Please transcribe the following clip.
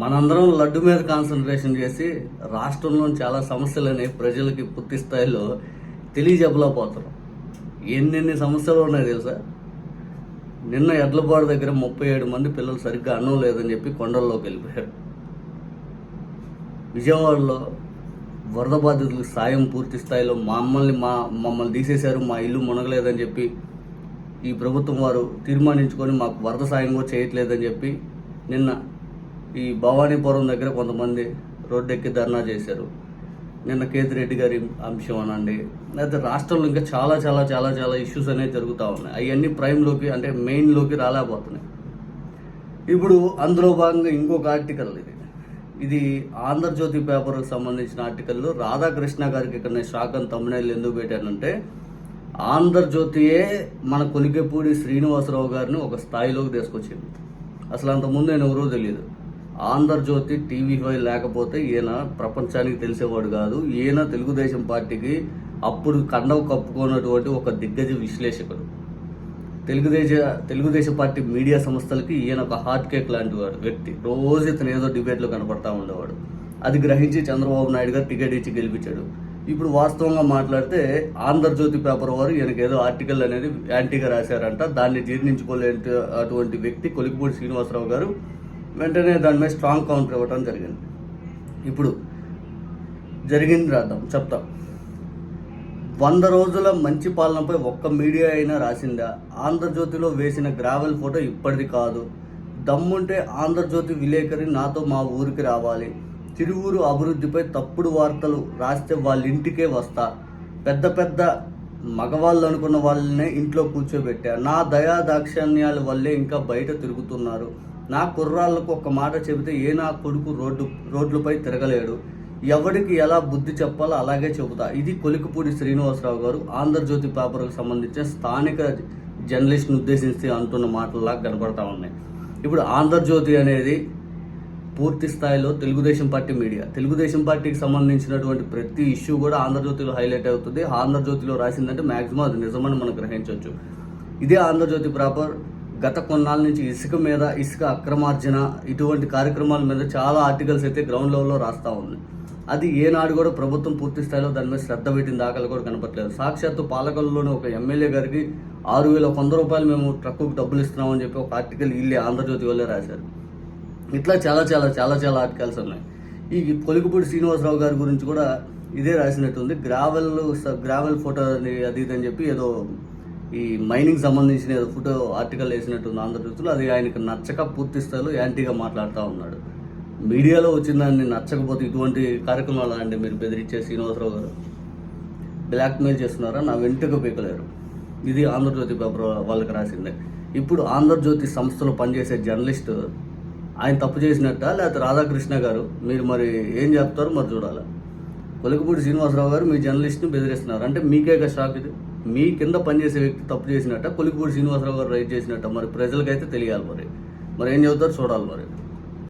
మనందరం లడ్డు మీద కాన్సన్ట్రేషన్ చేసి రాష్ట్రంలో చాలా సమస్యలని ప్రజలకి పూర్తి స్థాయిలో తెలియజెప్పలేకపోతున్నాం. ఎన్నెన్ని సమస్యలు ఉన్నాయి తెలుసా? నిన్న ఎడ్లపాడు దగ్గర ముప్పై ఏడు మంది పిల్లలు సరిగ్గా అన్నం లేదని చెప్పి కొండల్లోకి వెళ్ళిపోయారు. విజయవాడలో వరద బాధితులకు సాయం పూర్తి స్థాయిలో మమ్మల్ని మా మమ్మల్ని తీసేశారు మా ఇల్లు మునగలేదని చెప్పి ఈ ప్రభుత్వం వారు తీర్మానించుకొని మాకు వరద సాయం కూడా చేయట్లేదని చెప్పి నిన్న ఈ భవానీపురం దగ్గర కొంతమంది రోడ్డెక్కి ధర్నా చేశారు. నిన్న కేతిరెడ్డి గారి అంశం అనండి. లేకపోతే రాష్ట్రంలో ఇంకా చాలా చాలా చాలా చాలా ఇష్యూస్ అనేవి జరుగుతూ ఉన్నాయి. అవన్నీ ప్రైమ్లోకి అంటే మెయిన్లోకి రాలేకపోతున్నాయి. ఇప్పుడు అందులో భాగంగా ఇంకొక ఆర్టికల్ ఇది. ఇది ఆంధ్రజ్యోతి పేపర్కి సంబంధించిన ఆర్టికల్లో రాధాకృష్ణ గారికి ఇక్కడ నేను శాఖను అని ఎందుకు పెట్టానంటే ఆంధ్రజ్యోతియే మన కొలిగెపూడి శ్రీనివాసరావు గారిని ఒక స్థాయిలోకి తీసుకొచ్చింది. అసలు అంతకుముందు నేను ఎవరో తెలియదు. ఆంధ్రజ్యోతి టీవీ ఫైవ్ లేకపోతే ఈయన ప్రపంచానికి తెలిసేవాడు కాదు. ఈయన తెలుగుదేశం పార్టీకి అప్పుడు కండవ కప్పుకున్నటువంటి ఒక దిగ్గజ విశ్లేషకుడు. తెలుగుదేశ తెలుగుదేశం పార్టీ మీడియా సంస్థలకి ఈయన ఒక హార్ట్ కేక్ లాంటి వాడు వ్యక్తి. రోజు ఇతను ఏదో డిబేట్లో కనపడతా ఉండేవాడు. అది గ్రహించి చంద్రబాబు నాయుడు గారు టికెట్ ఇచ్చి గెలిపించాడు. ఇప్పుడు వాస్తవంగా మాట్లాడితే ఆంధ్రజ్యోతి పేపర్ వారు ఈయనకి ఏదో ఆర్టికల్ అనేది యాంటీగా రాశారంట. దాన్ని జీర్ణించుకోలేని అటువంటి వ్యక్తి కొలికిపూడి శ్రీనివాసరావు గారు వెంటనే దాని మీద స్ట్రాంగ్ కౌంటర్ ఇవ్వటం జరిగింది. ఇప్పుడు జరిగింది రాద్దాం చెప్తాం. వంద రోజుల మంచి పాలనపై ఒక్క మీడియా అయినా రాసిందా? ఆంధ్రజ్యోతిలో వేసిన గ్రావెల్ ఫోటో ఇప్పటిది కాదు. దమ్ముంటే ఆంధ్రజ్యోతి విలేకరి నాతో మా ఊరికి రావాలి. తిరువూరు అభివృద్ధిపై తప్పుడు వార్తలు రాస్తే వాళ్ళ ఇంటికే వస్తా. పెద్ద పెద్ద మగవాళ్ళు అనుకున్న వాళ్ళనే ఇంట్లో కూర్చోబెట్టా. నా దయా దాక్షాణ్యాల వల్లే ఇంకా బయట తిరుగుతున్నారు. నా కుర్రాళ్ళకు ఒక మాట చెబితే ఏ నా కొడుకు రోడ్డు రోడ్లపై తిరగలేడు. ఎవరికి ఎలా బుద్ధి చెప్పాలో అలాగే చెబుతా. ఇది కొలికపూడి శ్రీనివాసరావు గారు ఆంధ్రజ్యోతి పేపర్కు సంబంధించిన స్థానిక జర్నలిస్ట్ని ఉద్దేశించి అంటున్న మాటల్లా కనబడతా ఉన్నాయి. ఇప్పుడు ఆంధ్రజ్యోతి అనేది పూర్తి స్థాయిలో తెలుగుదేశం పార్టీ మీడియా. తెలుగుదేశం పార్టీకి సంబంధించినటువంటి ప్రతి ఇష్యూ కూడా ఆంధ్రజ్యోతిలో హైలైట్ అవుతుంది. ఆంధ్రజ్యోతిలో రాసిందంటే మ్యాక్సిమం అది నిజమని మనం గ్రహించవచ్చు. ఇదే ఆంధ్రజ్యోతి ప్రాపర్ గత కొన్నాళ్ళ నుంచి ఇసుక మీద ఇసుక అక్రమార్జన ఇటువంటి కార్యక్రమాల మీద చాలా ఆర్టికల్స్ అయితే గ్రౌండ్ లెవెల్లో రాస్తా ఉంది. అది ఏనాడు కూడా ప్రభుత్వం పూర్తి స్థాయిలో దాని మీద శ్రద్ధ పెట్టిన దాఖలు కూడా కనపట్లేదు సాక్షాత్తు పాలకొల్లులోని ఒక ఎమ్మెల్యే గారికి ఆరు వేల వంద రూపాయలు మేము ట్రక్కుకు డబ్బులు ఇస్తున్నామని చెప్పి ఒక ఆర్టికల్ వీళ్ళే ఆంధ్రజ్యోతి వాళ్ళే రాశారు. ఇట్లా చాలా చాలా చాలా చాలా ఆర్టికల్స్ ఉన్నాయి. ఈ కొలికిపూడి శ్రీనివాసరావు గారి గురించి కూడా ఇదే రాసినట్టుంది. గ్రావెల్ గ్రావెల్ ఫోటో అని అది ఇది అని చెప్పి ఏదో ఈ మైనింగ్ సంబంధించిన ఏదో ఫోటో ఆర్టికల్ వేసినట్టుంది ఆంధ్రజ్యోతిలో అది ఆయనకు నచ్చక పూర్తి స్థాయిలో యాంటీగా మాట్లాడుతూ ఉన్నాడు. మీడియాలో వచ్చిన దాన్ని నచ్చకపోతే ఇటువంటి కార్యక్రమాలు అండి మీరు బెదిరించే శ్రీనివాసరావు గారు బ్లాక్మెయిల్ చేస్తున్నారా? నా వెంటకు పీకలేరు. ఇది ఆంధ్రజ్యోతి పేపర్ వాళ్ళకి రాసిందే. ఇప్పుడు ఆంధ్రజ్యోతి సంస్థలో పనిచేసే జర్నలిస్ట్ ఆయన తప్పు చేసినట్ట? లేకపోతే రాధాకృష్ణ గారు మీరు మరి ఏం చెప్తారో మరి చూడాలి? కొలకపూడి శ్రీనివాసరావు గారు మీ జర్నలిస్ట్ని బెదిరిస్తున్నారు. అంటే మీకే కదా షాక్ ఇది? మీ కింద పనిచేసే వ్యక్తి తప్పు చేసినట్ట కొలికపూడి శ్రీనివాసరావు గారు రైట్ చేసినట్ట మరి ప్రజలకైతే తెలియాలి మరి. మరి ఏం చెబుతారు? చూడాలి మరి.